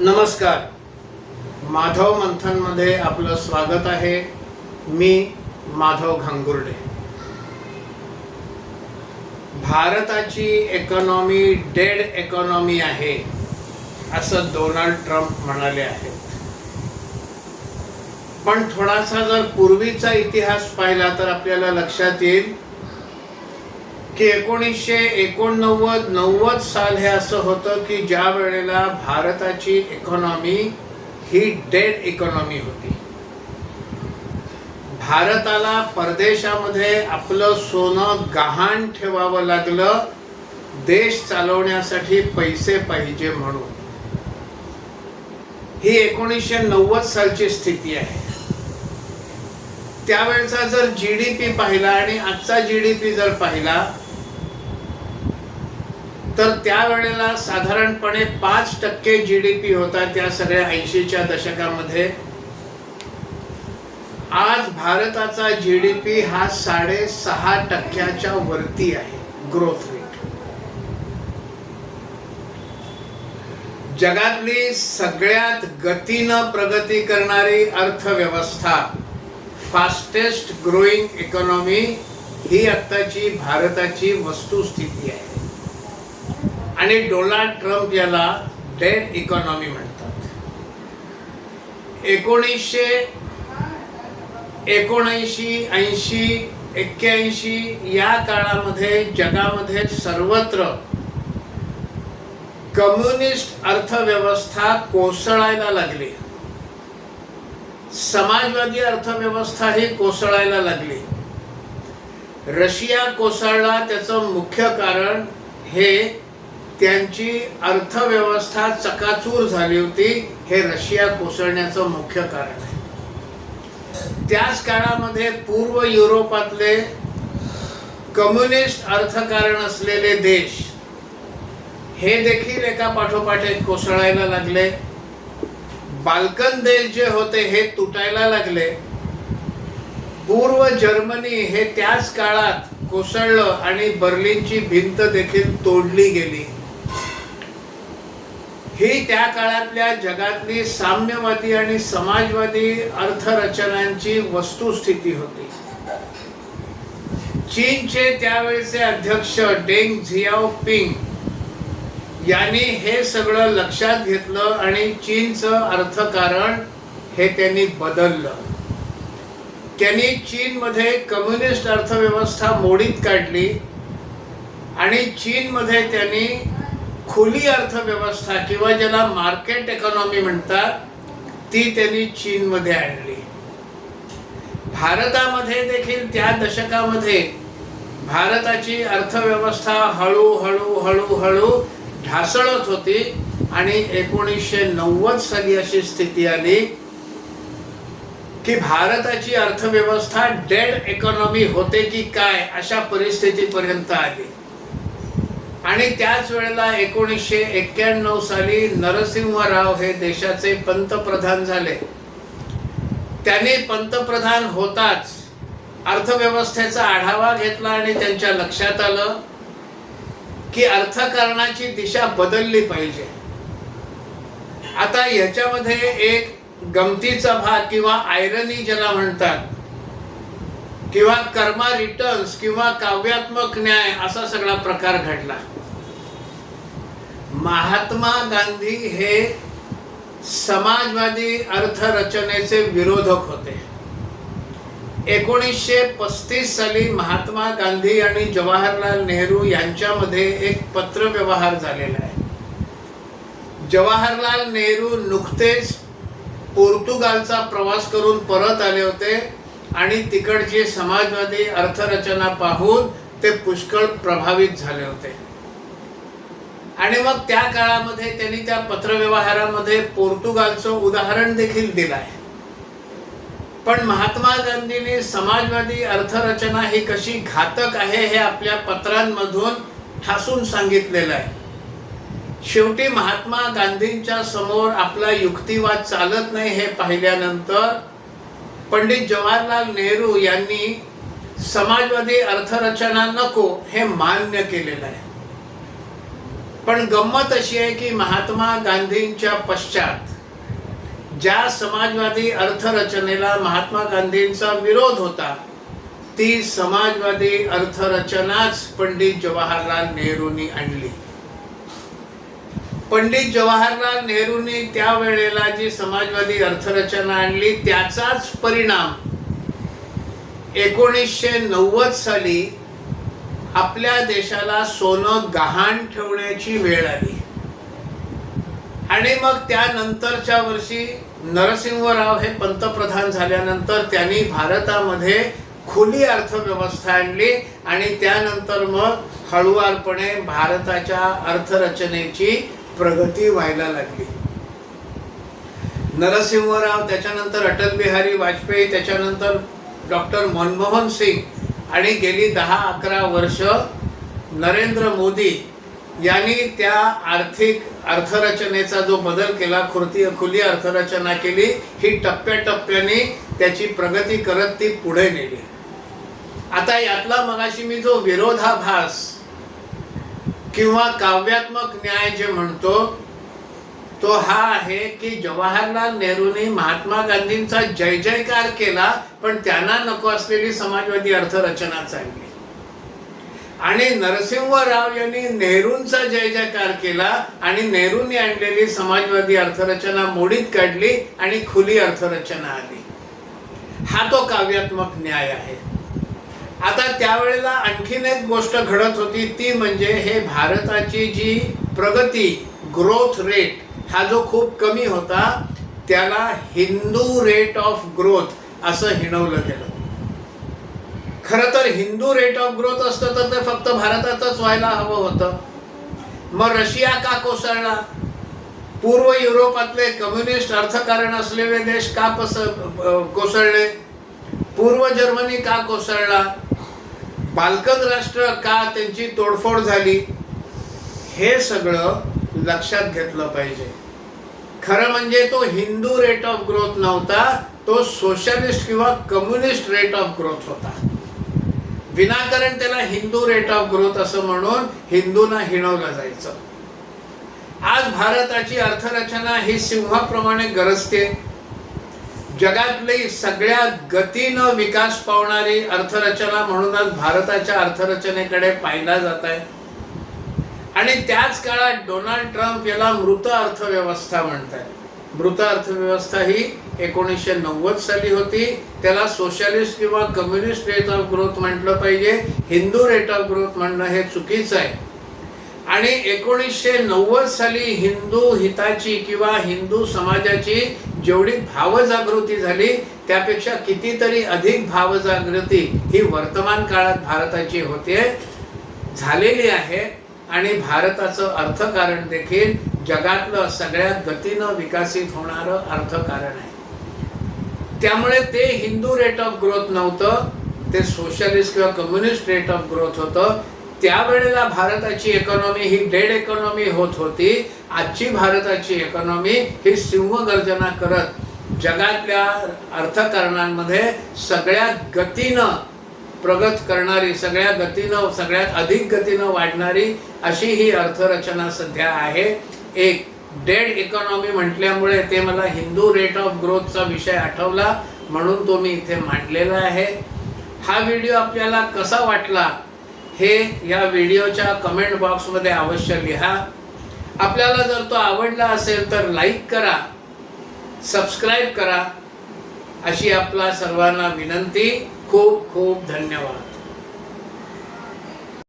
नमस्कार. माधव मंथनमध्ये आपलं स्वागत आहे. मी माधव घांगुर्डे. भारताची इकॉनॉमी डेड इकॉनॉमी आहे असं डोनाल्ड ट्रम्प म्हणाले आहेत. पण थोडासा जर पूर्वीचा इतिहास पाहिला तर आपल्याला लक्षात येईल की एकोणीसशे एकोणनव्वद नव्वद साल हे असं होतं की ज्या वेळेला भारताची इकॉनॉमी ही डेड इकॉनॉमी होती. भारताला परदेशामध्ये आपलं सोनं गहाण ठेवावं लागलं देश चालवण्यासाठी पैसे पाहिजे म्हणून. ही एकोणीसशे नव्वद सालची स्थिती आहे. त्यावेळचा जर जी डी पी पाहिला आणि आजचा जी डी पी जर पाहिला तर त्यावेळेला साधारणपणे पाच टक्के जी डी पी होता त्या सगळ्या ऐंशीच्या दशकामध्ये. आज भारताचा जी डी पी हा साडेसहा टक्क्याच्या वरती आहे ग्रोथ रेट जगातली सगळ्यात गतीनं प्रगती करणारी अर्थव्यवस्था फास्टेस्ट ग्रोईंग इकॉनॉमी ही आत्ताची भारताची वस्तुस्थिती आहे. आणि डोनाल्ड ट्रम्प याला डेड इकॉनॉमी म्हणतात. एकोणीसशे एकोणऐंशी ऐंशी एक्क्याऐंशी या काळामध्ये जगामध्ये सर्वत्र कम्युनिस्ट अर्थव्यवस्था कोसळायला लागली. समाजवादी अर्थव्यवस्था ही कोसळायला लागली. रशिया कोसळला त्याचं मुख्य कारण हे त्यांची अर्थव्यवस्था चकाचूर झाली होती हे रशिया कोसळण्याचं मुख्य कारण आहे. त्याच काळामध्ये पूर्व युरोपातले कम्युनिस्ट अर्थकारण असलेले देश हे देखील एका पाठोपाठ एक कोसळायला लागले. बाल्कन देश जे होते हे तुटायला लागले. पूर्व जर्मनी हे त्याच काळात कोसळलं आणि बर्लिनची भिंत देखील तोडली गेली. ही त्या काळातल्या जगातली साम्यवादी आणि समाजवादी अर्थरचनांची वस्तुस्थिती होती. चीनचे त्यावेळेचे अध्यक्ष डेंग झियाओ पिंग यांनी हे सगळं लक्षात घेतलं आणि चीनचं अर्थकारण हे त्यांनी बदललं. त्यांनी चीनमध्ये कम्युनिस्ट अर्थव्यवस्था मोडीत काढली आणि चीनमध्ये त्यांनी खुली अर्थव्यवस्था किंवा ज्याला मार्केट इकॉनॉमी म्हणतात ती त्यांनी चीनमध्ये आणली. भारतामध्ये देखील त्या दशकामध्ये भारताची अर्थव्यवस्था हळूहळू हळूहळू ढासळत होती आणि एकोणीसशे नव्वद साली अशी स्थिती आली की भारताची अर्थव्यवस्था डेड इकॉनॉमी होते की काय अशा परिस्थितीपर्यंत आली. आणि त्याच वेळेला एकोणीसशे एक्क्याण्णव साली नरसिंह राव हे देशाचे पंतप्रधान झाले. त्यांनी पंतप्रधान होताच अर्थव्यवस्थेचा आढावा घेतला आणि त्यांच्या लक्षात आलं की अर्थकारणाची दिशा बदलली पाहिजे. आता याच्यामध्ये एक गमतीचा भाग किंवा आयरनी ज्याला म्हणतात किंवा कर्मा रिटर्न्स किंवा काव्यात्मक न्याय असा सगळा प्रकार घडला. महात्मा गांधी हे समाजवादी अर्थरचनेचे विरोधक होते. एकोणीसशे पस्तीस साली महात्मा गांधी आणि जवाहरलाल नेहरू यांच्यामध्ये एक पत्रव्यवहार झालेला आहे. जवाहरलाल नेहरू नुकतेच पोर्तुगालचा प्रवास करून परत आले होते आणि तिकडची समाजवादी अर्थरचना पाहून ते पुष्कळ प्रभावित झाले होते. आणि मग त्या काळामध्ये त्यांनी त्या पत्रव्यवहारामध्ये पोर्तुगालचं उदाहरण देखील दिलं आहे पण महात्मा गांधींनी समाजवादी अर्थरचना ही कशी घातक आहे हे आपल्या पत्रांमधून ठासून सांगितलेलं आहे. शेवटी महात्मा गांधींच्या समोर आपला युक्तिवाद चालत नाही हे पाहिल्यानंतर पंडित जवाहरलाल नेहरू यांनी समाजवादी अर्थरचना नको हे मान्य केलेलं आहे. पण गंमत अशी आहे की महात्मा गांधींच्या पश्चात ज्या समाजवादी अर्थरचनेला महात्मा गांधींचा विरोध होता ती समाजवादी अर्थरचनाच पंडित जवाहरलाल नेहरूंनी आणली. पंडित जवाहरलाल नेहरूंनी त्यावेळेला जी समाजवादी अर्थरचना आणली त्याचाच परिणाम एकोणीसशे नव्वद साली आपल्या देशाला सोनं गहाण ठेवण्याची वेळ आली. आणि मग त्यानंतरच्या वर्षी नरसिंहराव हे पंतप्रधान झाल्यानंतर त्यांनी भारतामध्ये खुली अर्थव्यवस्था आणली आणि त्यानंतर मग हळुवारपणे भारताच्या अर्थरचनेची प्रगती व्हायला लागली. नरसिंहराव त्याच्यानंतर अटल बिहारी वाजपेयी त्याच्यानंतर डॉक्टर मनमोहन सिंग आणि गेली दहा अकरा वर्ष नरेंद्र मोदी यांनी त्या आर्थिक अर्थरचनेचा जो बदल केला खुर्ती खुली अर्थरचना केली ही टप्प्याटप्प्याने त्याची प्रगती करत ती पुढे नेली. आता यातला मगाशी मी जो विरोधाभास किंवा काव्यात्मक न्याय जे म्हणतो तो हा आहे की जवाहरलाल नेहरूंनी महात्मा गांधींचा जय जयकार केला पण त्यांना नको असलेली समाजवादी अर्थरचना चालली. आणि नरसिंहराव यांनी नेहरूंचा जय जयकार केला आणि नेहरूंनी आणलेली समाजवादी अर्थरचना मोडीत काढली आणि खुली अर्थरचना आली. हा तो काव्यात्मक न्याय आहे. आता त्यावेळेला आणखीन एक गोष्ट घडत होती ती म्हणजे हे भारताची जी प्रगती ग्रोथ रेट हा जो खूप कमी होता त्याला हिंदू रेट ऑफ ग्रोथ असं हिणवलं गेलं. खरं तर हिंदू रेट ऑफ ग्रोथ असतं तर ते फक्त भारतातच व्हायला हवं होतं. मग रशिया का कोसळला? पूर्व युरोपातले कम्युनिस्ट अर्थकारण असलेले देश का पस कोसळले? पूर्व जर्मनी का कोसळला? बाल्कन राष्ट्र का त्यांची तोडफोड झाली? हे सगळं लक्षात घेतलं पाहिजे. खरं म्हणजे तो हिंदू रेट ऑफ ग्रोथ नव्हता तो सोशलिस्ट किंवा कम्युनिस्ट रेट ऑफ ग्रोथ होता. विनाकारण त्याला हिंदू रेट ऑफ ग्रोथ असं म्हणून हिंदूंना हिणवलं जायचं. आज भारताची अर्थरचना ही सिंहाप्रमाणे गरजते. जगातली सगळ्यात गतीनं विकास पावणारी अर्थरचना म्हणूनच भारताच्या अर्थरचनेकडे पाहिला जात आहे. आणि त्याच काळात डोनाल्ड ट्रम्प याला मृत अर्थव्यवस्था म्हणतात. मृत अर्थव्यवस्था ही एकोणीसशे नव्वद साली होती. त्याला सोशलिस्ट किंवा कम्युनिस्ट रेट ऑफ ग्रोथ म्हटलं पाहिजे. हिंदू रेट ऑफ ग्रोथ म्हणणं हे चुकीचं आहे. आणि एकोणीसशे नव्वद साली हिंदू हिताची किंवा हिंदू समाजाची जेवढी भावजागृती झाली त्यापेक्षा कितीतरी अधिक भावजागृती ही वर्तमान काळात भारताची होते झालेली आहे. आणि भारताचं अर्थकारण देखील जगातलं सगळ्यात गतीनं विकसित होणारं अर्थकारण आहे. त्यामुळे ते हिंदू रेट ऑफ ग्रोथ नव्हतं ते सोशलिस्ट किंवा कम्युनिस्ट रेट ऑफ ग्रोथ होतं. त्यावेळेला भारताची इकॉनॉमी ही डेड इकॉनॉमी होत होती. आजची भारताची इकॉनॉमी ही सिंहगर्जना करत जगातल्या अर्थकारणांमध्ये सगळ्यात गतीनं प्रगत करणारी सगळ्या गतीनं सगळ्यात अधिक गतीनं वाढणारी अशी ही अर्थरचना सध्या आहे. एक डेड इकॉनॉमी म्हटल्यामुळे ते मला हिंदू रेट ऑफ ग्रोथचा विषय आठवला म्हणून तो मी इथे मांडलेला आहे. हा व्हिडिओ आपल्याला कसा वाटला हे या व्हिडिओच्या कमेंट बॉक्समध्ये अवश्य लिहा. आपल्याला जर तो आवडला असेल तर लाईक करा सबस्क्राईब करा अशी आपला सर्वांना विनंती. खूप खूप धन्यवाद.